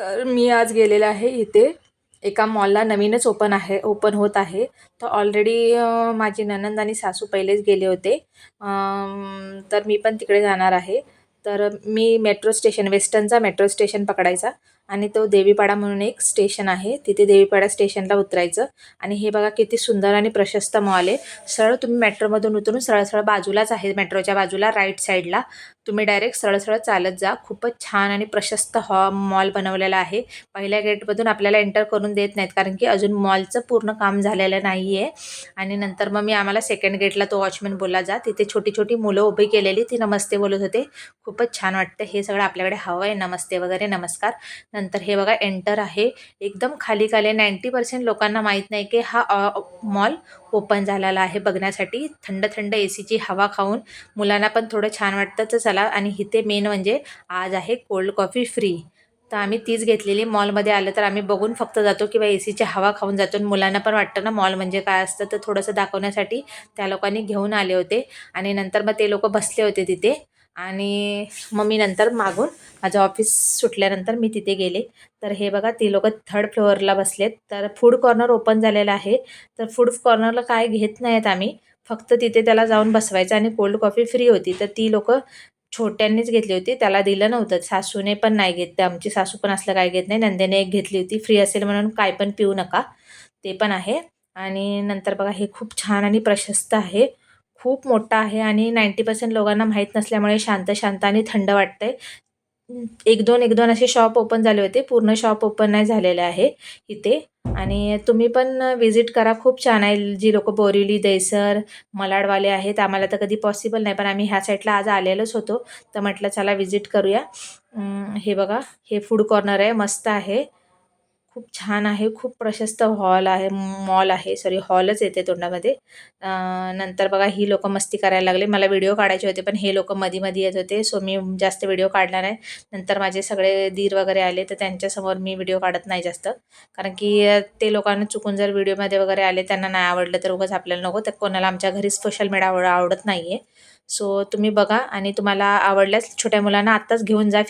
तर मी आज गेलेले आहे इथे. एका मॉलला नवीनच ओपन आहे ओपन होत आहे. तर ऑलरेडी माझी ननंद आणि सासू पहिलेच गेले होते. तर मी पण तिकडे जाणार आहे. तर मी मेट्रो स्टेशन वेस्टर्नचा मेट्रो स्टेशन पकडायचा. आणि तो देवीपाडा म्हणून एक स्टेशन आहे. तिथे देवीपाडा स्टेशनला उतरायचं. आणि हे बघा किती सुंदर आणि प्रशस्त मॉल आहे. सरळ तुम्ही मेट्रोमधून उतरून सरळ सरळ बाजूलाच आहे मेट्रोच्या बाजूला राईट साईडला तुम्ही डायरेक्ट सरळ सरळ चालत जा. खूपच छान आणि प्रशस्त हॉ मॉल बनवलेला आहे. पहिल्या गेटमधून आपल्याला एंटर करून देत नाहीत कारण की अजून मॉलचं पूर्ण काम झालेलं नाही आहे आणि नंतर मग मी आम्हाला सेकंड गेटला तो वॉचमॅन बोलला जा. तिथे छोटी छोटी मुलं उभी केलेली ती नमस्ते बोलत होते. खूपच छान वाटतं. हे सगळं आपल्याकडे हवं आहे नमस्ते वगैरे नमस्कार. नंतर हे बघा एंटर आहे. एकदम खाली खाली नाईंटी पर्सेंट लोकांना माहीत नाही की हा मॉल ओपन झालेला आहे बघण्यासाठी. थंड थंड ए सीची हवा खाऊन मुलांना पण थोडं छान वाटतं तर चला. आणि इथे मेन म्हणजे आज आहे कोल्ड कॉफी फ्री तर आम्ही तीच घेतलेली. मॉलमध्ये आलं तर आम्ही बघून फक्त जातो किंवा ए सीची हवा खाऊन जातो. आणि मुलांना पण वाटतं ना मॉल म्हणजे काय असतं? तर थोडंसं दाखवण्यासाठी त्या लोकांनी घेऊन आले होते. आणि नंतर मग ते लोक बसले होते तिथे. आणि मग मी नंतर मागून माझं ऑफिस सुटल्यानंतर मी तिथे गेले. तर हे बघा ती लोक थर्ड फ्लोअरला बसलेत. तर फूड कॉर्नर ओपन झालेलं आहे. तर फूड कॉर्नरला काय घेत नाहीत आम्ही. फक्त तिथे त्याला जाऊन बसवायचं आणि कोल्ड कॉफी फ्री होती. तर ती लोक छोट्यांनीच घेतली होती. त्याला दिलं नव्हतं. सासूने पण नाही घेत. आमची सासू पण असलं काय घेत नाही. नंदेने एक घेतली होती. फ्री असेल म्हणून काय पण पिऊ नका. ते पण आहे. आणि नंतर बघा हे खूप छान आणि प्रशस्त आहे. खूप मोठा आहे आणि नाईंटी पर्सेंट लोकांना माहीत नसल्यामुळे शांत शांत आणि थंड वाटतंय. एक दोन एक दोन असे शॉप ओपन झाले होते. पूर्ण शॉप ओपन नाही झालेले आहे इथे. आणि तुम्ही पण विजिट करा. खूप छान आहे. जी लोक बोरिवली दहिसर मलाडवाले आहेत. आम्हाला तर कधी पॉसिबल नाही. पण आम्ही ह्या साईडला आज आलेलोच होतो. तर म्हटलं चला विजिट करूया. हे बघा. हे फूड कॉर्नर आहे. मस्त आहे. खूप छान आहे खूप प्रशस्त हॉल आहे मॉल आहे सॉरी हॉलच येते तोंडामध्ये. नंतर बघा ही लोक मस्ती करायला लागले. मला व्हिडिओ काढायचे होते पण हे लोक मधी मधी येत होते सो मी जास्त व्हिडिओ काढला नाही. नंतर माझे सगळे दीर वगैरे आले तर त्यांच्यासमोर मी व्हिडिओ काढत नाही जास्त. कारण की ते लोकांना चुकून जर व्हिडिओमध्ये वगैरे आले त्यांना नाही आवडलं तर उगाच आपल्याला नको तर कोणाला आमच्या घरी सोशल मीडिया आवड आवडत नाही आहे सो तुम्ही बघा आणि तुम्हाला आवडल्यास छोट्या मुलांना आत्ताच घेऊन जा फिर